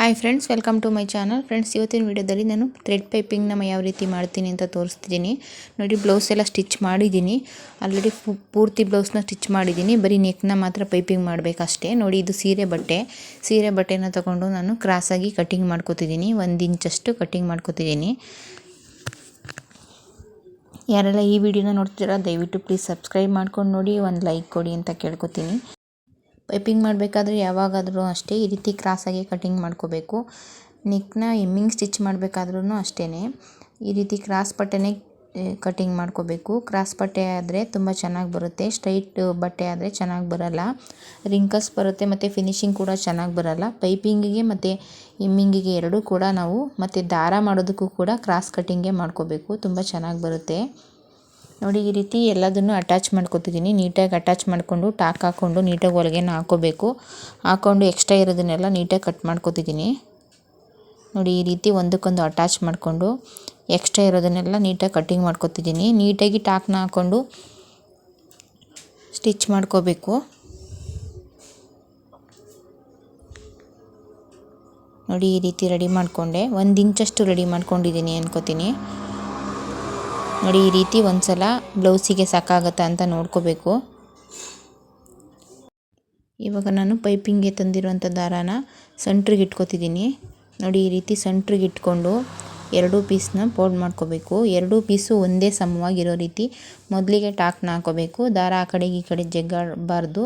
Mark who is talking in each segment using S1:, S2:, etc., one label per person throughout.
S1: Hi friends welcome to my channel friends ಇವತ್ತಿನ ವಿಡಿಯೋದಲ್ಲಿ ನಾನು ಥ್ರೆಡ್ ಪೈಪಿಂಗ್ನ ಯಾವ ರೀತಿ ಮಾಡ್ತೀನಿ ಅಂತ ತೋರಿಸ್ತಿದ್ದೀನಿ. ನೋಡಿ ಬ್ಲೌಸ್ ಎಲ್ಲ ಸ್ಟಿಚ್ ಮಾಡಿದ್ದೀನಿ. ಆಲ್ರೆಡಿ ಪೂರ್ತಿ ಬ್ಲೌಸ್ನ ಸ್ಟಿಚ್ ಮಾಡಿದ್ದೀನಿ. ಬರೀ ನೆಕ್ನ ಮಾತ್ರ ಪೈಪಿಂಗ್ ಮಾಡಬೇಕಷ್ಟೇ. ನೋಡಿ, ಇದು ಸೀರೆ ಬಟ್ಟೆ. ಸೀರೆ ಬಟ್ಟೆನ ತಗೊಂಡು ನಾನು ಕ್ರಾಸಾಗಿ ಕಟ್ಟಿಂಗ್ ಮಾಡ್ಕೋತಿದ್ದೀನಿ. ಒಂದು ಇಂಚಷ್ಟು ಕಟ್ಟಿಂಗ್ ಮಾಡ್ಕೋತಿದ್ದೀನಿ. ಯಾರೆಲ್ಲ ಈ ವಿಡಿಯೋನ ನೋಡ್ತೀರಾ ದಯವಿಟ್ಟು ಪ್ಲೀಸ್ ಸಬ್ಸ್ಕ್ರೈಬ್ ಮಾಡ್ಕೊಂಡು ನೋಡಿ. ಒಂದು ಲೈಕ್ ಕೊಡಿ ಅಂತ ಕೇಳ್ಕೊತೀನಿ. ಪೈಪಿಂಗ್ ಮಾಡಬೇಕಾದ್ರೆ ಯಾವಾಗಾದರೂ ಅಷ್ಟೇ ಈ ರೀತಿ ಕ್ರಾಸಾಗಿ ಕಟಿಂಗ್ ಮಾಡ್ಕೋಬೇಕು. ನೆಕ್ನ ಎಮ್ಮಿಂಗ್ ಸ್ಟಿಚ್ ಮಾಡಬೇಕಾದ್ರೂ ಅಷ್ಟೇ ಈ ರೀತಿ ಕ್ರಾಸ್ ಬಟ್ಟೆನೇ ಕಟಿಂಗ್ ಮಾಡ್ಕೋಬೇಕು. ಕ್ರಾಸ್ ಬಟ್ಟೆ ಆದರೆ ತುಂಬ ಚೆನ್ನಾಗಿ ಬರುತ್ತೆ. ಸ್ಟ್ರೈಟ್ ಬಟ್ಟೆ ಆದರೆ ಚೆನ್ನಾಗಿ ಬರಲ್ಲ. ರಿಂಕಲ್ಸ್ ಬರುತ್ತೆ ಮತ್ತು ಫಿನಿಶಿಂಗ್ ಕೂಡ ಚೆನ್ನಾಗಿ ಬರಲ್ಲ. ಪೈಪಿಂಗಿಗೆ ಮತ್ತು ಇಮ್ಮಿಂಗಿಗೆ ಎರಡೂ ಕೂಡ ನಾವು ಮತ್ತು ದಾರ ಮಾಡೋದಕ್ಕೂ ಕೂಡ ಕ್ರಾಸ್ ಕಟ್ಟಿಂಗೇ ಮಾಡ್ಕೋಬೇಕು. ತುಂಬ ಚೆನ್ನಾಗಿ ಬರುತ್ತೆ. ನೋಡಿ, ಈ ರೀತಿ ಎಲ್ಲದನ್ನು ಅಟ್ಯಾಚ್ ಮಾಡ್ಕೊತಿದ್ದೀನಿ ನೀಟಾಗಿ ಅಟ್ಯಾಚ್ ಮಾಡಿಕೊಂಡು, ಟಾಕ್ ಹಾಕ್ಕೊಂಡು ನೀಟಾಗಿ ಹೊಲಿಗೆನ ಹಾಕೋಬೇಕು. ಹಾಕ್ಕೊಂಡು ಎಕ್ಸ್ಟ್ರಾ ಇರೋದನ್ನೆಲ್ಲ ನೀಟಾಗಿ ಕಟ್ ಮಾಡ್ಕೊತಿದ್ದೀನಿ ನೋಡಿ, ಈ ರೀತಿ ಒಂದಕ್ಕೊಂದು ಅಟ್ಯಾಚ್ ಮಾಡಿಕೊಂಡು ಎಕ್ಸ್ಟ್ರಾ ಇರೋದನ್ನೆಲ್ಲ ನೀಟಾಗಿ ಕಟ್ಟಿಂಗ್ ಮಾಡ್ಕೊತಿದ್ದೀನಿ ನೀಟಾಗಿ ಟಾಕ್ನ ಹಾಕ್ಕೊಂಡು ಸ್ಟಿಚ್ ಮಾಡ್ಕೋಬೇಕು. ನೋಡಿ, ಈ ರೀತಿ ರೆಡಿ ಮಾಡಿಕೊಂಡೆ. ಒಂದು ಇಂಚಷ್ಟು ರೆಡಿ ಮಾಡ್ಕೊಂಡಿದ್ದೀನಿ ಅನ್ಕೋತೀನಿ. ನೋಡಿ, ಈ ರೀತಿ ಒಂದ್ಸಲ ಬ್ಲೌಸಿಗೆ ಸಾಕಾಗತ್ತಾ ಅಂತ ನೋಡ್ಕೋಬೇಕು. ಇವಾಗ ನಾನು ಪೈಪಿಂಗ್ಗೆ ತಂದಿರುವಂಥ ದಾರಾನ ಸೆಂಟ್ರಿಗೆ ಇಟ್ಕೋತಿದ್ದೀನಿ. ನೋಡಿ, ಈ ರೀತಿ ಸೆಂಟ್ರಿಗೆ ಇಟ್ಕೊಂಡು ಎರಡೂ ಪೀಸ್ನ ಫೋಲ್ಡ್ ಮಾಡ್ಕೋಬೇಕು. ಎರಡೂ ಪೀಸು ಒಂದೇ ಸಮವಾಗಿರೋ ರೀತಿ ಮೊದಲಿಗೆ ಟಾಕ್ನ ಹಾಕೋಬೇಕು. ದಾರ ಆ ಕಡೆಗೆ ಈ ಕಡೆ ಜಗ್ಗಾಡಬಾರ್ದು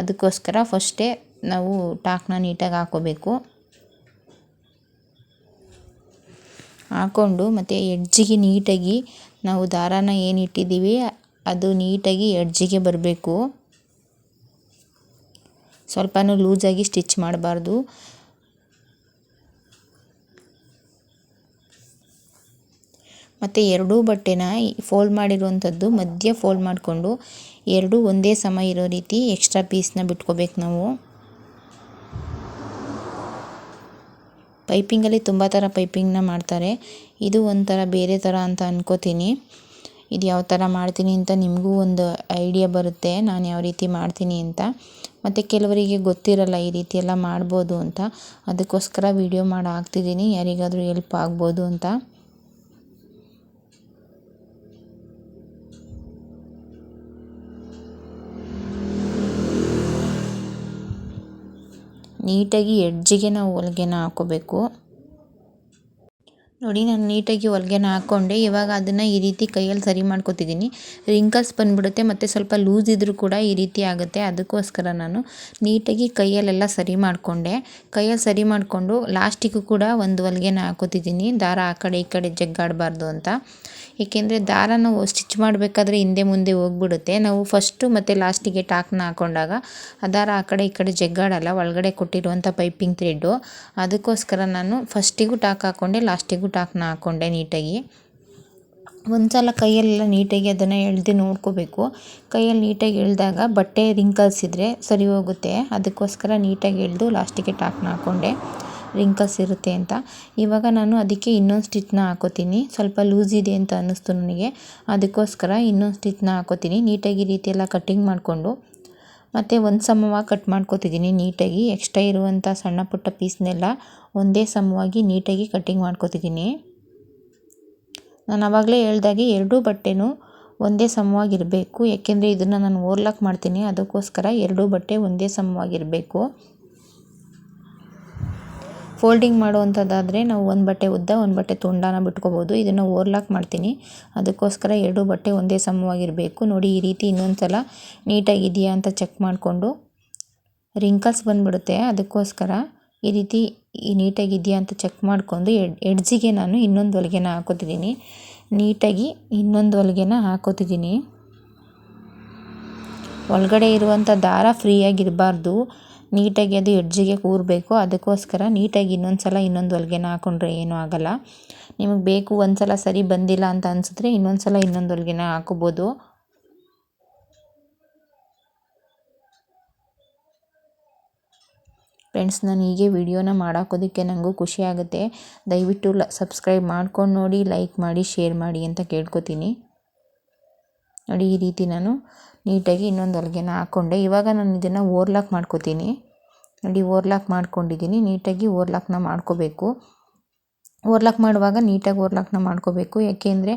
S1: ಅದಕ್ಕೋಸ್ಕರ ಫಸ್ಟೇ ನಾವು ಟಾಕ್ನ ನೀಟಾಗಿ ಹಾಕೋಬೇಕು. ಹಾಕ್ಕೊಂಡು ಮತ್ತು ಎಡ್ಜಿಗೆ ನೀಟಾಗಿ ನಾವು ದಾರಾನ ಏನು ಇಟ್ಟಿದ್ದೀವಿ, ಅದು ನೀಟಾಗಿ ಎಡ್ಜಿಗೆ ಬರಬೇಕು. ಸ್ವಲ್ಪನೂ ಲೂಸಾಗಿ ಸ್ಟಿಚ್ ಮಾಡಬಾರ್ದು. ಮತ್ತು ಎರಡೂ ಬಟ್ಟೆನ ಫೋಲ್ಡ್ ಮಾಡಿರುವಂಥದ್ದು ಮಧ್ಯ ಫೋಲ್ಡ್ ಮಾಡಿಕೊಂಡು, ಎರಡೂ ಒಂದೇ ಸಮ ಇರೋ ರೀತಿ ಎಕ್ಸ್ಟ್ರಾ ಪೀಸ್ನ ಬಿಟ್ಕೋಬೇಕು ನಾವು. ಪೈಪಿಂಗಲ್ಲಿ ತುಂಬ ಥರ ಪೈಪಿಂಗ್ನ ಮಾಡ್ತಾರೆ. ಇದು ಒಂಥರ ಬೇರೆ ಥರ ಅಂತ ಅನ್ಕೋತೀನಿ. ಇದು ಯಾವ ಥರ ಮಾಡ್ತೀನಿ ಅಂತ ನಿಮಗೂ ಒಂದು ಐಡಿಯಾ ಬರುತ್ತೆ. ನಾನು ಯಾವ ರೀತಿ ಮಾಡ್ತೀನಿ ಅಂತ. ಮತ್ತು ಕೆಲವರಿಗೆ ಗೊತ್ತಿರಲ್ಲ ಈ ರೀತಿ ಎಲ್ಲ ಮಾಡ್ಬೋದು ಅಂತ. ಅದಕ್ಕೋಸ್ಕರ ವೀಡಿಯೋ ಮಾಡಿ ಹಾಕ್ತಿದ್ದೀನಿ ಯಾರಿಗಾದರೂ ಎಲ್ಪ್ ಆಗ್ಬೋದು ಅಂತ. ನೀಟಾಗಿ ಎಡ್ಜಿಗೆ ನಾವು ಹೊಲಿಗೆನ ಹಾಕ್ಕೋಬೇಕು ನೋಡಿ, ನಾನು ನೀಟಾಗಿ ಹೊಲಿಗೆನ ಹಾಕ್ಕೊಂಡೆ ಇವಾಗ ಅದನ್ನು ಈ ರೀತಿ ಕೈಯಲ್ಲಿ ಸರಿ ಮಾಡ್ಕೊತಿದ್ದೀನಿ. ರಿಂಕಲ್ಸ್ ಬಂದುಬಿಡುತ್ತೆ, ಮತ್ತು ಸ್ವಲ್ಪ ಲೂಸ್ ಇದ್ದರೂ ಕೂಡ ಈ ರೀತಿ ಆಗುತ್ತೆ. ಅದಕ್ಕೋಸ್ಕರ ನಾನು ನೀಟಾಗಿ ಕೈಯಲ್ಲೆಲ್ಲ ಸರಿ ಮಾಡಿಕೊಂಡೆ. ಕೈಯಲ್ಲಿ ಸರಿ ಮಾಡಿಕೊಂಡು ಲಾಸ್ಟಿಗೂ ಕೂಡ ಒಂದು ಹೊಲಿಗೆನ ಹಾಕೋತಿದ್ದೀನಿ. ದಾರ ಆ ಕಡೆ ಈ ಕಡೆ ಜಗ್ಗಾಡಬಾರ್ದು ಅಂತ. ಏಕೆಂದರೆ ದಾರ ಸ್ಟಿಚ್ ಮಾಡಬೇಕಾದ್ರೆ ಹಿಂದೆ ಮುಂದೆ ಹೋಗ್ಬಿಡುತ್ತೆ. ನಾವು ಫಸ್ಟು ಮತ್ತು ಲಾಸ್ಟಿಗೆ ಟಾಕ್ನ ಹಾಕ್ಕೊಂಡಾಗ ಆ ದಾರ ಆ ಕಡೆ ಈ ಕಡೆ ಜಗ್ಗಾಡಲ್ಲ, ಒಳಗಡೆ ಕೊಟ್ಟಿರುವಂಥ ಪೈಪಿಂಗ್ ಥ್ರೆಡ್ಡು. ಅದಕ್ಕೋಸ್ಕರ ನಾನು ಫಸ್ಟಿಗೂ ಟಾಕ್ ಹಾಕ್ಕೊಂಡೆ ಲಾಸ್ಟಿಗೂ ಟಾಕ್ನ ಹಾಕ್ಕೊಂಡೆ ನೀಟಾಗಿ. ಒಂದು ಸಲ ಕೈಯಲ್ಲೆಲ್ಲ ನೀಟಾಗಿ ಅದನ್ನು ಎಳ್ದು ನೋಡ್ಕೋಬೇಕು. ಕೈಯಲ್ಲಿ ನೀಟಾಗಿ ಎಳ್ದಾಗ ಬಟ್ಟೆ ರಿಂಕಲ್ಸ್ ಇದ್ದರೆ ಸರಿ ಹೋಗುತ್ತೆ. ಅದಕ್ಕೋಸ್ಕರ ನೀಟಾಗಿ ಎಳೆದು ಲಾಸ್ಟಿಗೆ ಟಾಕ್ನ ಹಾಕ್ಕೊಂಡೆ ರಿಂಕಲ್ಸ್ ಇರುತ್ತೆ ಅಂತ. ಇವಾಗ ನಾನು ಅದಕ್ಕೆ ಇನ್ನೊಂದು ಸ್ಟಿಚ್ನ ಹಾಕೋತೀನಿ. ಸ್ವಲ್ಪ ಲೂಸ್ ಇದೆ ಅಂತ ಅನ್ನಿಸ್ತು ನನಗೆ. ಅದಕ್ಕೋಸ್ಕರ ಇನ್ನೊಂದು ಸ್ಟಿಚ್ನ ಹಾಕೋತೀನಿ. ನೀಟಾಗಿ ರೀತಿಯೆಲ್ಲ ಕಟ್ಟಿಂಗ್ ಮಾಡಿಕೊಂಡು. ಮತ್ತು ಒಂದು ಸಮವಾಗಿ ಕಟ್ ಮಾಡ್ಕೋತಿದ್ದೀನಿ ನೀಟಾಗಿ ಎಕ್ಸ್ಟ್ರಾ ಇರುವಂಥ ಸಣ್ಣ ಪುಟ್ಟ ಪೀಸ್ನೆಲ್ಲ ಒಂದೇ ಸಮವಾಗಿ ನೀಟಾಗಿ ಕಟ್ಟಿಂಗ್ ಮಾಡ್ಕೊತಿದ್ದೀನಿ ನಾನು ಆವಾಗಲೇ ಹೇಳ್ದಾಗೆ ಎರಡೂ ಬಟ್ಟೆನೂ ಒಂದೇ ಸಮವಾಗಿರಬೇಕು. ಯಾಕೆಂದರೆ ಇದನ್ನು ನಾನು ಓರ್ಲಾಕ್ ಮಾಡ್ತೀನಿ. ಅದಕ್ಕೋಸ್ಕರ ಎರಡೂ ಬಟ್ಟೆ ಒಂದೇ ಸಮವಾಗಿರಬೇಕು. ಫೋಲ್ಡಿಂಗ್ ಮಾಡುವಂಥದ್ದಾದರೆ ನಾವು ಒಂದು ಬಟ್ಟೆ ಉದ್ದ, ಒಂದು ಬಟ್ಟೆ ತುಂಡಾನ ಬಿಟ್ಕೋಬೋದು. ಇದನ್ನು ಓರ್ಲಾಕ್ ಮಾಡ್ತೀನಿ. ಅದಕ್ಕೋಸ್ಕರ ಎರಡು ಬಟ್ಟೆ ಒಂದೇ ಸಮವಾಗಿರಬೇಕು. ನೋಡಿ, ಈ ರೀತಿ ಇನ್ನೊಂದು ಸಲ ನೀಟಾಗಿದೆಯಾ ಅಂತ ಚೆಕ್ ಮಾಡಿಕೊಂಡು ರಿಂಕಲ್ಸ್ ಬಂದುಬಿಡುತ್ತೆ. ಅದಕ್ಕೋಸ್ಕರ ಈ ರೀತಿ ಈ ನೀಟಾಗಿದೆಯಾ ಅಂತ ಚೆಕ್ ಮಾಡಿಕೊಂಡು ಎಡ್ ಎಡ್ಜಿಗೆ ನಾನು ಇನ್ನೊಂದು ಹೊಲಿಗೆನ ಹಾಕೋತಿದ್ದೀನಿ. ನೀಟಾಗಿ ಇನ್ನೊಂದು ಹೊಲಿಗೆನ ಹಾಕೋತಿದ್ದೀನಿ. ಒಳಗಡೆ ಇರುವಂಥ ದಾರ ಫ್ರೀಯಾಗಿರಬಾರ್ದು ನೀಟಾಗಿ ಅದು ಎಡ್ಜಿಗೆ ಕೂರಬೇಕು. ಅದಕ್ಕೋಸ್ಕರ ನೀಟಾಗಿ ಇನ್ನೊಂದು ಸಲ ಇನ್ನೊಂದು ಹೊಲ್ಗೆನ ಹಾಕ್ಕೊಂಡ್ರೆ ಏನೂ ಆಗಲ್ಲ. ನಿಮಗೆ ಬೇಕು ಒಂದು ಸಲ ಸರಿ ಬಂದಿಲ್ಲ ಅಂತ ಅನಿಸಿದ್ರೆ ಇನ್ನೊಂದು ಸಲ ಇನ್ನೊಂದು ಹೊಲ್ಗೆನ ಹಾಕೋಬೋದು. ಫ್ರೆಂಡ್ಸ್ ನಾನು ಹೀಗೆ ವಿಡಿಯೋನ ಮಾಡಾಕೋದಕ್ಕೆ ನನಗೂ ಖುಷಿ ಆಗುತ್ತೆ. ದಯವಿಟ್ಟು ಲ ಸಬ್ಸ್ಕ್ರೈಬ್ ಮಾಡ್ಕೊಂಡು ನೋಡಿ ಲೈಕ್ ಮಾಡಿ ಶೇರ್ ಮಾಡಿ ಅಂತ ಕೇಳ್ಕೊತೀನಿ. ನೋಡಿ ಈ ರೀತಿ ನಾನು ನೀಟಾಗಿ ಇನ್ನೊಂದು ಹೊಲಿಗೆನ ಹಾಕ್ಕೊಂಡೆ ಇವಾಗ ನಾನು ಇದನ್ನು ಓರ್ಲಾಕ್ ಮಾಡ್ಕೋತೀನಿ. ನೋಡಿ ಓರ್ಲಾಕ್ ಮಾಡ್ಕೊಂಡಿದ್ದೀನಿ ನೀಟಾಗಿ ಓರ್ಲಾಕ್ನ ಮಾಡ್ಕೋಬೇಕು. ಓರ್ಲಾಕ್ ಮಾಡುವಾಗ ನೀಟಾಗಿ ಓರ್ಲಾಕ್ನ ಮಾಡ್ಕೋಬೇಕು. ಯಾಕೆಂದರೆ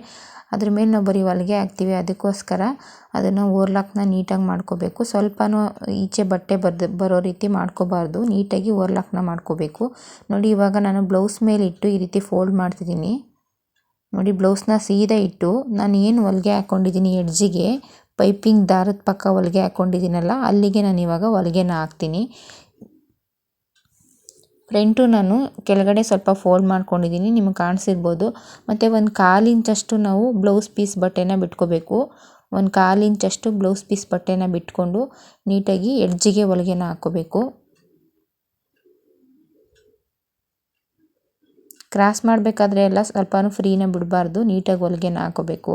S1: ಅದ್ರ ಮೇಲೆ ನಾವು ಬರೀ ಹೊಲಿಗೆ ಹಾಕ್ತೀವಿ. ಅದಕ್ಕೋಸ್ಕರ ಅದನ್ನು ಓರ್ಲಾಕ್ನ ನೀಟಾಗಿ ಮಾಡ್ಕೋಬೇಕು. ಸ್ವಲ್ಪನೂ ಈಚೆ ಬಟ್ಟೆ ಬರ್ದು, ಬರೋ ರೀತಿ ಮಾಡ್ಕೋಬಾರ್ದು. ನೀಟಾಗಿ ಓರ್ಲಾಕ್ನ ಮಾಡ್ಕೋಬೇಕು. ನೋಡಿ, ಇವಾಗ ನಾನು ಬ್ಲೌಸ್ ಮೇಲೆ ಇಟ್ಟು ಈ ರೀತಿ ಫೋಲ್ಡ್ ಮಾಡ್ತಿದ್ದೀನಿ. ನೋಡಿ, ಬ್ಲೌಸ್ನ ಸೀದಾ ಇಟ್ಟು ನಾನು ಏನು ಹೊಲಿಗೆ ಹಾಕ್ಕೊಂಡಿದ್ದೀನಿ ಎಡ್ಜಿಗೆ ಪೈಪಿಂಗ್ ದಾರದ ಪಕ್ಕ ಹೊಲಿಗೆ ಹಾಕ್ಕೊಂಡಿದ್ದೀನಲ್ಲ ಅಲ್ಲಿಗೆ ನಾನು ಇವಾಗ ಹೊಲಿಗೆನ ಹಾಕ್ತೀನಿ. ಫ್ರಂಟು ನಾನು ಕೆಳಗಡೆ ಸ್ವಲ್ಪ ಫೋಲ್ಡ್ ಮಾಡ್ಕೊಂಡಿದ್ದೀನಿ, ನಿಮಗೆ ಕಾಣಿಸಿರ್ಬೋದು. ಮತ್ತು ಒಂದು ಕಾಲು ಇಂಚಷ್ಟು ನಾವು ಬ್ಲೌಸ್ ಪೀಸ್ ಬಟ್ಟೆನ ಬಿಟ್ಕೋಬೇಕು. ಒಂದು ಕಾಲು ಇಂಚಷ್ಟು ಬ್ಲೌಸ್ ಪೀಸ್ ಬಟ್ಟೆನ ಬಿಟ್ಕೊಂಡು ನೀಟಾಗಿ ಎಡ್ಜಿಗೆ ಹೊಲಿಗೆನ ಹಾಕ್ಕೋಬೇಕು. ಕ್ರಾಸ್ ಮಾಡಬೇಕಾದ್ರೆ ಎಲ್ಲ ಸ್ವಲ್ಪ ಫ್ರೀನ ಬಿಡಬಾರ್ದು, ನೀಟಾಗಿ ಹೊಲಿಗೆನ ಹಾಕೋಬೇಕು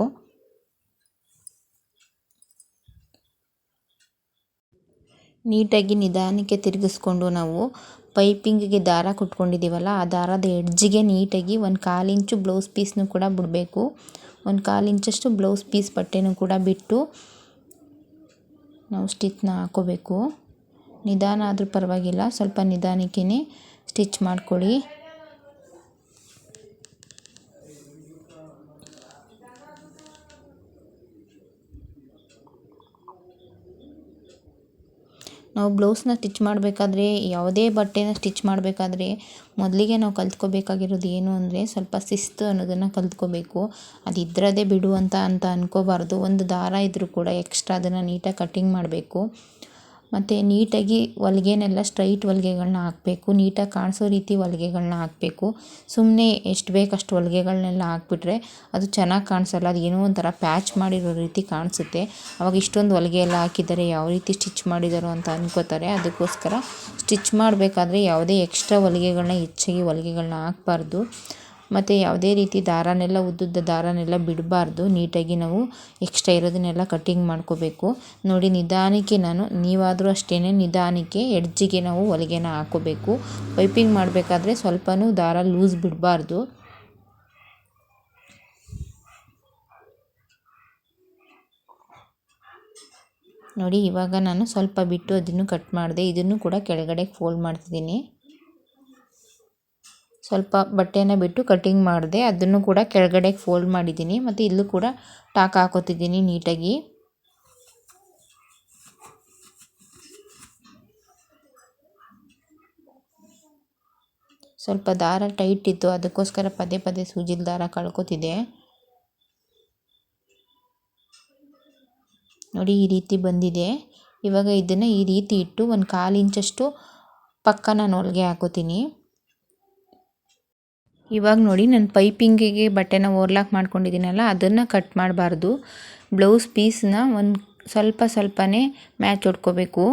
S1: ನೀಟಾಗಿ ನಿಧಾನಕ್ಕೆ ತಿರುಗಿಸ್ಕೊಂಡು ನಾವು ಪೈಪಿಂಗಿಗೆ ದಾರ ಕುಟ್ಕೊಂಡಿದ್ದೀವಲ್ಲ, ಆ ದಾರದ ಎಡ್ಜಿಗೆ ನೀಟಾಗಿ ಒಂದು ಕಾಲು ಇಂಚು ಬ್ಲೌಸ್ ಪೀಸ್ನು ಕೂಡ ಬಿಡಬೇಕು. ಒಂದು ಕಾಲು ಇಂಚಷ್ಟು ಬ್ಲೌಸ್ ಪೀಸ್ ಬಟ್ಟೆನೂ ಕೂಡ ಬಿಟ್ಟು ನಾವು ಸ್ಟಿಚ್ನ ಹಾಕೋಬೇಕು. ನಿಧಾನ ಆದರೂ ಪರವಾಗಿಲ್ಲ, ಸ್ವಲ್ಪ ನಿಧಾನಕ್ಕೇ ಸ್ಟಿಚ್ ಮಾಡ್ಕೊಳ್ಳಿ. ನಾವು ಬ್ಲೌಸ್ನ ಸ್ಟಿಚ್ ಮಾಡಬೇಕಾದ್ರೆ, ಯಾವುದೇ ಬಟ್ಟೆನ ಸ್ಟಿಚ್ ಮಾಡಬೇಕಾದ್ರೆ ಮೊದಲಿಗೆ ನಾವು ಕಲ್ತ್ಕೋಬೇಕಾಗಿರೋದು ಏನು ಅಂದರೆ ಸ್ವಲ್ಪ ಶಿಸ್ತು ಅನ್ನೋದನ್ನು ಕಲ್ತ್ಕೋಬೇಕು. ಅದು ಇದ್ರದೇ ಬಿಡು ಅಂತ ಅಂತ ಅಂದ್ಕೋಬಾರ್ದು ಒಂದು ದಾರ ಇದ್ದರೂ ಕೂಡ ಎಕ್ಸ್ಟ್ರಾ ಅದನ್ನು ನೀಟಾಗಿ ಕಟ್ಟಿಂಗ್ ಮಾಡಬೇಕು. ಮತ್ತು ನೀಟಾಗಿ ಹೊಲಿಗೆನೆಲ್ಲ ಸ್ಟ್ರೈಟ್ ಹೊಲಿಗೆಗಳನ್ನ ಹಾಕಬೇಕು. ನೀಟಾಗಿ ಕಾಣಿಸೋ ರೀತಿ ಹೊಲಿಗೆಗಳ್ನ ಹಾಕಬೇಕು. ಸುಮ್ಮನೆ ಎಷ್ಟು ಬೇಕು ಅಷ್ಟು ಹೊಲ್ಗೆಗಳನ್ನೆಲ್ಲ ಹಾಕ್ಬಿಟ್ರೆ ಅದು ಚೆನ್ನಾಗಿ ಕಾಣಿಸಲ್ಲ. ಅದು ಏನೋ ಒಂಥರ ಪ್ಯಾಚ್ ಮಾಡಿರೋ ರೀತಿ ಕಾಣಿಸುತ್ತೆ. ಅವಾಗ ಇಷ್ಟೊಂದು ಹೊಲಿಗೆ ಎಲ್ಲ ಹಾಕಿದ್ದಾರೆ ಯಾವ ರೀತಿ ಸ್ಟಿಚ್ ಮಾಡಿದ್ದಾರೋ ಅಂತ ಅಂದ್ಕೋತಾರೆ ಅದಕ್ಕೋಸ್ಕರ ಸ್ಟಿಚ್ ಮಾಡಬೇಕಾದ್ರೆ ಯಾವುದೇ ಎಕ್ಸ್ಟ್ರಾ ಹೊಲಿಗೆಗಳನ್ನ ಹೆಚ್ಚಾಗಿ ಹೊಲಿಗೆಗಳನ್ನ ಹಾಕ್ಬಾರ್ದು. ಮತ್ತು ಯಾವುದೇ ರೀತಿ ದಾರನೆಲ್ಲ, ಉದ್ದುದ್ದ ದಾರನೆಲ್ಲ ಬಿಡಬಾರ್ದು. ನೀಟಾಗಿ ನಾವು ಎಕ್ಸ್ಟ್ರಾ ಇರೋದನ್ನೆಲ್ಲ ಕಟ್ಟಿಂಗ್ ಮಾಡ್ಕೋಬೇಕು. ನೋಡಿ, ನಿಧಾನಕ್ಕೆ ನಾನು, ನೀವಾದರೂ ಅಷ್ಟೇ ನಿಧಾನಕ್ಕೆ ಎಡ್ಜಿಗೆ ನಾವು ಹೊಲಿಗೆನ ಹಾಕೋಬೇಕು. ಪೈಪಿಂಗ್ ಮಾಡಬೇಕಾದ್ರೆ ಸ್ವಲ್ಪನೂ ದಾರ ಲೂಸ್ ಬಿಡಬಾರ್ದು. ನೋಡಿ, ಇವಾಗ ನಾನು ಸ್ವಲ್ಪ ಬಿಟ್ಟು ಅದನ್ನು ಕಟ್ ಮಾಡಿದೆ, ಇದನ್ನು ಕೂಡ ಕೆಳಗಡೆ ಫೋಲ್ಡ್ ಮಾಡ್ತಿದ್ದೀನಿ. ಸ್ವಲ್ಪ ಬಟ್ಟೆನ ಬಿಟ್ಟು ಕಟ್ಟಿಂಗ್ ಮಾಡಿದೆ. ಅದನ್ನು ಕೂಡ ಕೆಳಗಡೆ ಫೋಲ್ಡ್ ಮಾಡಿದ್ದೀನಿ. ಮತ್ತು ಇಲ್ಲೂ ಕೂಡ ಟಾಕ್ ಹಾಕೋತಿದ್ದೀನಿ ನೀಟಾಗಿ. ಸ್ವಲ್ಪ ದಾರ ಟೈಟ್ ಇತ್ತು. ಅದಕ್ಕೋಸ್ಕರ ಪದೇ ಪದೇ ಸೂಜಿಲ್ ದಾರ ಕಳ್ಕೊತಿದೆ ನೋಡಿ ಈ ರೀತಿ ಬಂದಿದೆ. ಇವಾಗ ಇದನ್ನು ಈ ರೀತಿ ಇಟ್ಟು ಒಂದು ಕಾಲು ಇಂಚಷ್ಟು ಪಕ್ಕ ನಾನು ಹೊಲಿಗೆ ಹಾಕೋತೀನಿ. ಇವಾಗ ನೋಡಿ ನಾನು ಪೈಪಿಂಗಿಗೆ ಬಟ್ಟೆನ ಓರ್ಲಾಕ್ ಮಾಡ್ಕೊಂಡಿದ್ದೀನಲ್ಲ ಅದನ್ನು ಕಟ್ ಮಾಡಬಾರ್ದು. ಬ್ಲೌಸ್ ಪೀಸ್ನ ಒಂದು ಸ್ವಲ್ಪ ಸ್ವಲ್ಪನೇ ಮ್ಯಾಚ್ ಹೊಡ್ಕೋಬೇಕು.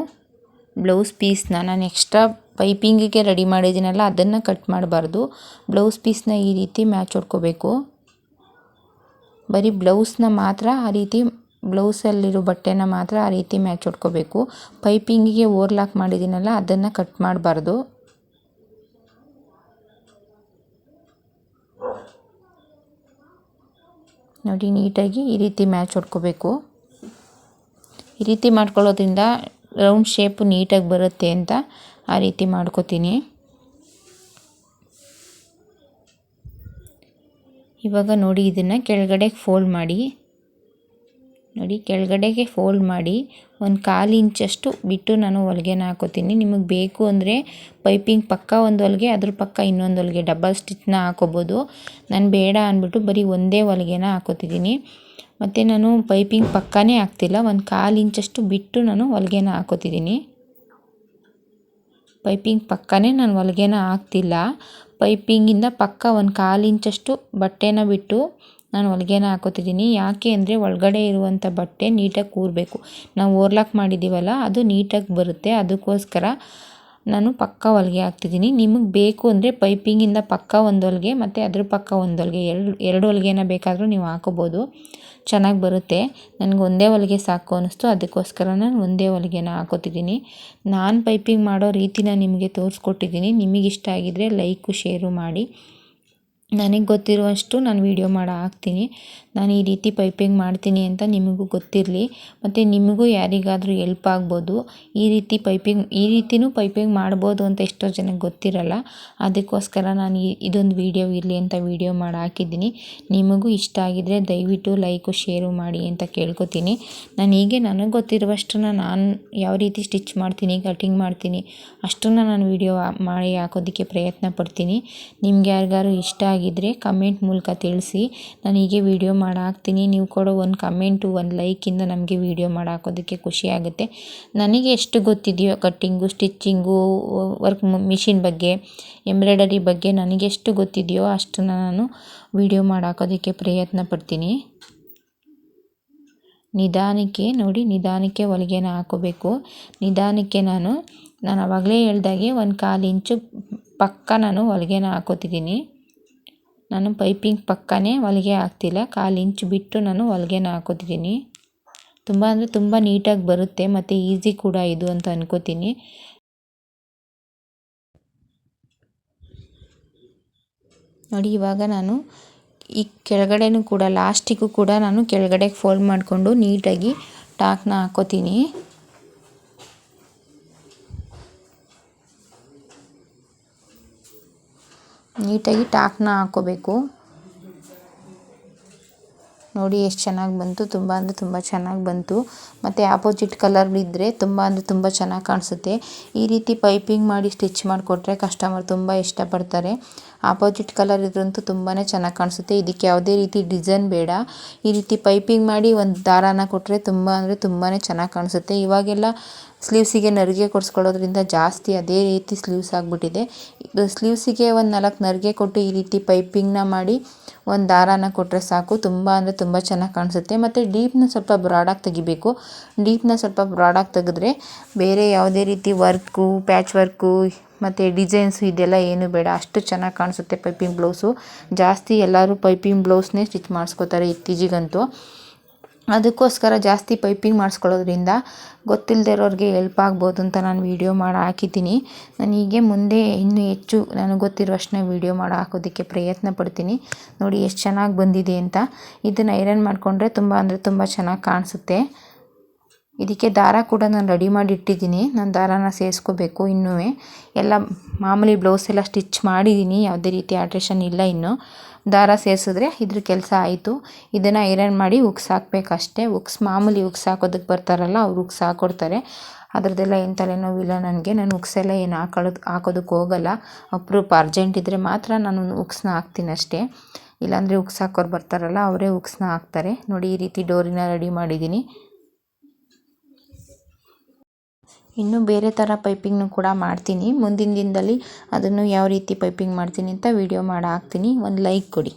S1: ಬ್ಲೌಸ್ ಪೀಸ್ನ ನಾನು ಎಕ್ಸ್ಟ್ರಾ ಪೈಪಿಂಗಿಗೆ ರೆಡಿ ಮಾಡಿದ್ದೀನಲ್ಲ ಅದನ್ನು ಕಟ್ ಮಾಡಬಾರ್ದು. ಬ್ಲೌಸ್ ಪೀಸ್ನ ಈ ರೀತಿ ಮ್ಯಾಚ್ ಹೊಡ್ಕೋಬೇಕು. ಬರೀ ಬ್ಲೌಸ್ನ ಮಾತ್ರ ಆ ರೀತಿ, ಬ್ಲೌಸಲ್ಲಿರೋ ಬಟ್ಟೆನ ಮಾತ್ರ ಆ ರೀತಿ ಮ್ಯಾಚ್ ಹೊಡ್ಕೋಬೇಕು. ಪೈಪಿಂಗಿಗೆ ಓರ್ಲಾಕ್ ಮಾಡಿದ್ದೀನಲ್ಲ ಅದನ್ನು ಕಟ್ ಮಾಡಬಾರ್ದು. ನೋಡಿ, ನೀಟಾಗಿ ಈ ರೀತಿ ಮ್ಯಾಚ್ ಹೊಡ್ಕೋಬೇಕು. ಈ ರೀತಿ ಮಾಡ್ಕೊಳ್ಳೋದ್ರಿಂದ ರೌಂಡ್ ಶೇಪು ನೀಟಾಗಿ ಬರುತ್ತೆ ಅಂತ ಆ ರೀತಿ ಮಾಡ್ಕೋತೀನಿ. ಇವಾಗ ನೋಡಿ, ಇದನ್ನು ಕೆಳಗಡೆ ಫೋಲ್ಡ್ ಮಾಡಿ. ನೋಡಿ, ಕೆಳಗಡೆಗೆ ಫೋಲ್ಡ್ ಮಾಡಿ. ಒಂದು ಕಾಲು ಇಂಚಷ್ಟು ಬಿಟ್ಟು ನಾನು ಹೊಲಿಗೆನ ಹಾಕೋತೀನಿ. ನಿಮಗೆ ಬೇಕು ಅಂದರೆ ಪೈಪಿಂಗ್ ಪಕ್ಕ ಒಂದು ಹೊಲಿಗೆ, ಅದ್ರ ಪಕ್ಕ ಇನ್ನೊಂದು ಹೊಲಿಗೆ, ಡಬಲ್ ಸ್ಟಿಚ್ನ ಹಾಕೋಬೋದು. ನಾನು ಬೇಡ ಅಂದ್ಬಿಟ್ಟು ಬರೀ ಒಂದೇ ಹೊಲಿಗೆನ ಹಾಕೋತಿದ್ದೀನಿ. ಮತ್ತು ನಾನು ಪೈಪಿಂಗ್ ಪಕ್ಕನೇ ಹಾಕ್ತಿಲ್ಲ, ಒಂದು ಕಾಲು ಇಂಚಷ್ಟು ಬಿಟ್ಟು ನಾನು ಹೊಲಿಗೆನ ಹಾಕೋತಿದ್ದೀನಿ. ಪೈಪಿಂಗ್ ಪಕ್ಕನೇ ನಾನು ಹೊಲಿಗೆನ ಹಾಕ್ತಿಲ್ಲ. ಪೈಪಿಂಗಿಂದ ಪಕ್ಕ ಒಂದು ಕಾಲು ಇಂಚಷ್ಟು ಬಟ್ಟೆನ ಬಿಟ್ಟು ನಾನು ಹೊಲಿಗೆನ ಹಾಕೋತಿದ್ದೀನಿ. ಯಾಕೆ ಅಂದರೆ ಒಳಗಡೆ ಇರುವಂಥ ಬಟ್ಟೆ ನೀಟಾಗಿ ಕೂರಬೇಕು. ನಾವು ಓರ್ಲಾಕ್ ಮಾಡಿದ್ದೀವಲ್ಲ ಅದು ನೀಟಾಗಿ ಬರುತ್ತೆ. ಅದಕ್ಕೋಸ್ಕರ ನಾನು ಪಕ್ಕ ಹೊಲಿಗೆ ಹಾಕ್ತಿದ್ದೀನಿ. ನಿಮಗೆ ಬೇಕು ಅಂದರೆ ಪೈಪಿಂಗಿಂದ ಪಕ್ಕ ಒಂದು ಹೊಲಿಗೆ, ಮತ್ತು ಅದ್ರ ಪಕ್ಕ ಒಂದು ಹೊಲಿಗೆ. ಎರಡು ಎರಡು ಹೊಲಿಗೆನ ಬೇಕಾದರೂ ನೀವು ಹಾಕೋಬೋದು. ಚೆನ್ನಾಗಿ ಬರುತ್ತೆ. ನನಗೆ ಒಂದೇ ಹೊಲಿಗೆ ಸಾಕು ಅನ್ನಿಸ್ತು. ಅದಕ್ಕೋಸ್ಕರ ನಾನು ಒಂದೇ ಹೊಲಿಗೆನ ಹಾಕೋತಿದ್ದೀನಿ. ನಾನು ಪೈಪಿಂಗ್ ಮಾಡೋ ರೀತಿನ ನಿಮಗೆ ತೋರಿಸ್ಕೊಟ್ಟಿದ್ದೀನಿ. ನಿಮಗಿಷ್ಟ ಆಗಿದ್ದರೆ ಲೈಕು, ಶೇರು ಮಾಡಿ. ನನಗೆ ಗೊತ್ತಿರುವಷ್ಟು ನಾನು ವೀಡಿಯೋ ಮಾಡಿ ಹಾಕ್ತೀನಿ. ನಾನು ಈ ರೀತಿ ಪೈಪಿಂಗ್ ಮಾಡ್ತೀನಿ ಅಂತ ನಿಮಗೂ ಗೊತ್ತಿರಲಿ. ಮತ್ತು ನಿಮಗೂ ಯಾರಿಗಾದರೂ ಎಲ್ಪ್ ಆಗ್ಬೋದು. ಈ ರೀತಿ ಪೈಪಿಂಗ್ ಈ ರೀತಿಯೂ ಪೈಪಿಂಗ್ ಮಾಡ್ಬೋದು ಅಂತ ಎಷ್ಟೋ ಜನಕ್ಕೆ ಗೊತ್ತಿರಲ್ಲ. ಅದಕ್ಕೋಸ್ಕರ ನಾನು ಇದೊಂದು ವೀಡಿಯೋ ಇರಲಿ ಅಂತ ವೀಡಿಯೋ ಮಾಡಿ ಹಾಕಿದ್ದೀನಿ. ನಿಮಗೂ ಇಷ್ಟ ಆಗಿದರೆ ದಯವಿಟ್ಟು ಲೈಕು ಶೇರು ಮಾಡಿ ಅಂತ ಕೇಳ್ಕೊತೀನಿ. ನಾನು ಹೀಗೆ ನನಗೆ ಗೊತ್ತಿರುವಷ್ಟನ್ನು ನಾನು ಯಾವ ರೀತಿ ಸ್ಟಿಚ್ ಮಾಡ್ತೀನಿ ಕಟಿಂಗ್ ಮಾಡ್ತೀನಿ, ಅಷ್ಟನ್ನು ನಾನು ವೀಡಿಯೋ ಮಾಡಿ ಹಾಕೋದಕ್ಕೆ ಪ್ರಯತ್ನ ಪಡ್ತೀನಿ. ನಿಮ್ಗೆ ಯಾರಿಗಾರು ಇಷ್ಟ ಆಗಿದ್ದರೆ ಕಮೆಂಟ್ ಮೂಲಕ ತಿಳಿಸಿ. ನಾನು ಹೀಗೆ ವೀಡಿಯೋ ಮಾಡಿ ಹಾಕ್ತೀನಿ ನೀವು ಕೊಡೋ ಒಂದು ಕಮೆಂಟು ಒಂದು ಲೈಕಿಂದ ನಮಗೆ ವೀಡಿಯೋ ಮಾಡಾಕೋದಕ್ಕೆ ಖುಷಿಯಾಗುತ್ತೆ ನನಗೆ ಎಷ್ಟು ಗೊತ್ತಿದೆಯೋ ಕಟ್ಟಿಂಗು ಸ್ಟಿಚ್ಚಿಂಗು ವರ್ಕ್ ಮಿಷಿನ್ ಬಗ್ಗೆ ಎಂಬ್ರಾಯ್ಡರಿ ಬಗ್ಗೆ ನನಗೆ ಎಷ್ಟು ಗೊತ್ತಿದೆಯೋ ಅಷ್ಟನ್ನು ನಾನು ವೀಡಿಯೋ ಮಾಡಿ ಹಾಕೋದಕ್ಕೆ ಪ್ರಯತ್ನ ಪಡ್ತೀನಿ. ನಿಧಾನಕ್ಕೆ ನೋಡಿ, ನಿಧಾನಕ್ಕೆ ಹೊಲಿಗೆನ ಹಾಕೋಬೇಕು. ನಿಧಾನಕ್ಕೆ ನಾನು ನಾನು ಆವಾಗಲೇ ಹೇಳ್ದಾಗೆ ಒಂದು ಕಾಲು ಇಂಚು ಪಕ್ಕ ನಾನು ಹೊಲಿಗೆನ ಹಾಕೋತಿದ್ದೀನಿ. ನಾನು ಪೈಪಿಂಗ್ ಪಕ್ಕನೇ ಹೊಲಿಗೆ ಹಾಕ್ತಿಲ್ಲ. ಕಾಲು ಇಂಚು ಬಿಟ್ಟು ನಾನು ಹೊಲಿಗೆನ ಹಾಕೋತಿದ್ದೀನಿ. ತುಂಬ ಅಂದರೆ ತುಂಬ ನೀಟಾಗಿ ಬರುತ್ತೆ ಮತ್ತು ಈಸಿ ಕೂಡ ಇದು ಅಂತ ಅನ್ಕೋತೀನಿ. ನೋಡಿ, ಇವಾಗ ನಾನು ಈ ಕೆಳಗಡೆನೂ ಕೂಡ ಲಾಸ್ಟಿಗೂ ಕೂಡ ನಾನು ಕೆಳಗಡೆಗೆ ಫೋಲ್ಡ್ ಮಾಡಿಕೊಂಡು ನೀಟಾಗಿ ಟಾಕ್ನ ಹಾಕೋತೀನಿ. ನೀಟಾಗಿ ಟಾಕ್ನ ಹಾಕ್ಕೋಬೇಕು. ನೋಡಿ ಎಷ್ಟು ಚೆನ್ನಾಗಿ ಬಂತು. ತುಂಬ ಅಂದರೆ ತುಂಬ ಚೆನ್ನಾಗಿ ಬಂತು. ಮತ್ತು ಆಪೋಸಿಟ್ ಕಲರ್ ಇದ್ದರೆ ತುಂಬ ಅಂದರೆ ತುಂಬ ಚೆನ್ನಾಗಿ ಕಾಣಿಸುತ್ತೆ. ಈ ರೀತಿ ಪೈಪಿಂಗ್ ಮಾಡಿ ಸ್ಟಿಚ್ ಮಾಡಿಕೊಟ್ರೆ ಕಸ್ಟಮರ್ ತುಂಬ ಇಷ್ಟಪಡ್ತಾರೆ. ಆಪೋಸಿಟ್ ಕಲರ್ ಇದ್ರಂತೂ ತುಂಬಾ ಚೆನ್ನಾಗಿ ಕಾಣಿಸುತ್ತೆ. ಇದಕ್ಕೆ ಯಾವುದೇ ರೀತಿ ಡಿಸೈನ್ ಬೇಡ. ಈ ರೀತಿ ಪೈಪಿಂಗ್ ಮಾಡಿ ಒಂದು ದಾರಾನ ಕೊಟ್ಟರೆ ತುಂಬ ಅಂದರೆ ತುಂಬಾ ಚೆನ್ನಾಗಿ ಕಾಣಿಸುತ್ತೆ. ಇವಾಗೆಲ್ಲ ಸ್ಲೀವ್ಸಿಗೆ ನರಿಗೆ ಕೊಡಿಸ್ಕೊಳ್ಳೋದ್ರಿಂದ ಜಾಸ್ತಿ ಅದೇ ರೀತಿ ಸ್ಲೀವ್ಸ್ ಆಗಿಬಿಟ್ಟಿದೆ. ಸ್ಲೀವ್ಸಿಗೆ ಒಂದು ನಾಲ್ಕು ನರಿಗೆ ಕೊಟ್ಟು ಈ ರೀತಿ ಪೈಪಿಂಗ್ನ ಮಾಡಿ ಒಂದು ದಾರಾನ ಕೊಟ್ಟರೆ ಸಾಕು. ತುಂಬ ಅಂದರೆ ತುಂಬ ಚೆನ್ನಾಗಿ ಕಾಣಿಸುತ್ತೆ. ಮತ್ತು ಡೀಪ್ನ ಸ್ವಲ್ಪ ಬ್ರಾಡಾಗಿ ತೆಗಿಬೇಕು. ಡೀಪ್ನ ಸ್ವಲ್ಪ ಬ್ರಾಡಾಗಿ ತೆಗೆದ್ರೆ ಬೇರೆ ಯಾವುದೇ ರೀತಿ ವರ್ಕು ಪ್ಯಾಚ್ ವರ್ಕು ಮತ್ತು ಡಿಸೈನ್ಸು ಇದೆಲ್ಲ ಏನು ಬೇಡ. ಅಷ್ಟು ಚೆನ್ನಾಗಿ ಕಾಣಿಸುತ್ತೆ ಪೈಪಿಂಗ್ ಬ್ಲೌಸು ಜಾಸ್ತಿ ಎಲ್ಲರೂ ಪೈಪಿಂಗ್ ಬ್ಲೌಸ್ನೇ ಸ್ಟಿಚ್ ಮಾಡಿಸ್ಕೋತಾರೆ ಇತ್ತೀಚಿಗಂತೂ. ಅದಕ್ಕೋಸ್ಕರ ಜಾಸ್ತಿ ಪೈಪಿಂಗ್ ಮಾಡಿಸ್ಕೊಳ್ಳೋದ್ರಿಂದ ಗೊತ್ತಿಲ್ಲದೆ ಇರೋರಿಗೆ ಎಲ್ಪ್ ಆಗ್ಬೋದು ಅಂತ ನಾನು ವೀಡಿಯೋ ಮಾಡಿ ಹಾಕಿದ್ದೀನಿ. ನಾನು ಹೀಗೆ ಮುಂದೆ ಇನ್ನೂ ಹೆಚ್ಚು ನನಗೆ ಗೊತ್ತಿರುವಷ್ಟನ್ನ ವೀಡಿಯೋ ಮಾಡಿ ಹಾಕೋದಕ್ಕೆ ಪ್ರಯತ್ನ ಪಡ್ತೀನಿ. ನೋಡಿ ಎಷ್ಟು ಚೆನ್ನಾಗಿ ಬಂದಿದೆ ಅಂತ. ಇದನ್ನು ಐರನ್ ಮಾಡಿಕೊಂಡ್ರೆ ತುಂಬ ಅಂದರೆ ತುಂಬ ಚೆನ್ನಾಗಿ ಕಾಣಿಸುತ್ತೆ. ಇದಕ್ಕೆ ದಾರ ಕೂಡ ನಾನು ರೆಡಿ ಮಾಡಿ ಇಟ್ಟಿದ್ದೀನಿ. ನಾನು ದಾರಾನ ಸೇರಿಸ್ಕೋಬೇಕು ಇನ್ನೂ. ಎಲ್ಲ ಮಾಮೂಲಿ ಬ್ಲೌಸ್ ಎಲ್ಲ ಸ್ಟಿಚ್ ಮಾಡಿದ್ದೀನಿ ಯಾವುದೇ ರೀತಿ ಆಲ್ಟ್ರೇಷನ್ ಇಲ್ಲ ಇನ್ನು. ದಾರ ಸೇರಿಸಿದ್ರೆ ಇದ್ರ ಕೆಲಸ ಆಯಿತು. ಇದನ್ನು ಐರನ್ ಮಾಡಿ ಉಕ್ಸ್ ಹಾಕ್ಬೇಕಷ್ಟೇ. ಉಕ್ಸ್ ಮಾಮೂಲಿ ಉಕ್ಸ್ ಹಾಕೋದಕ್ಕೆ ಬರ್ತಾರಲ್ಲ, ಅವ್ರು ಉಕ್ಸ್ ಹಾಕ್ಕೊಡ್ತಾರೆ ಅದರದ್ದೆಲ್ಲ ಏನು ತಲೆನೋವಿಲ್ಲ ನನಗೆ. ನಾನು ಉಕ್ಸೆಲ್ಲ ಏನು ಹಾಕೊಳ್ಳೋದು ಹಾಕೋದಕ್ಕೆ ಹೋಗಲ್ಲ. ಅಪ್ರೂಪ ಅರ್ಜೆಂಟ್ ಇದ್ದರೆ ಮಾತ್ರ ನಾನು ಉಕ್ಸ್ನ ಹಾಕ್ತೀನಿ ಅಷ್ಟೇ. ಇಲ್ಲಾಂದರೆ ಉಕ್ಸ್ ಹಾಕೋರು ಬರ್ತಾರಲ್ಲ, ಅವರೇ ಉಕ್ಸ್ನ ಹಾಕ್ತಾರೆ. ನೋಡಿ ಈ ರೀತಿ ಡೋರಿನ ರೆಡಿ ಮಾಡಿದ್ದೀನಿ ಇನ್ನೂ ಬೇರೆ ಥರ ಪೈಪಿಂಗ್ನು ಕೂಡ ಮಾಡ್ತೀನಿ. ಮುಂದಿನ ದಿನದಲ್ಲಿ ಅದನ್ನು ಯಾವ ರೀತಿ ಪೈಪಿಂಗ್ ಮಾಡ್ತೀನಿ ಅಂತ ವೀಡಿಯೋ ಮಾಡಿ ಹಾಕ್ತೀನಿ. ಒಂದು ಲೈಕ್ ಕೊಡಿ.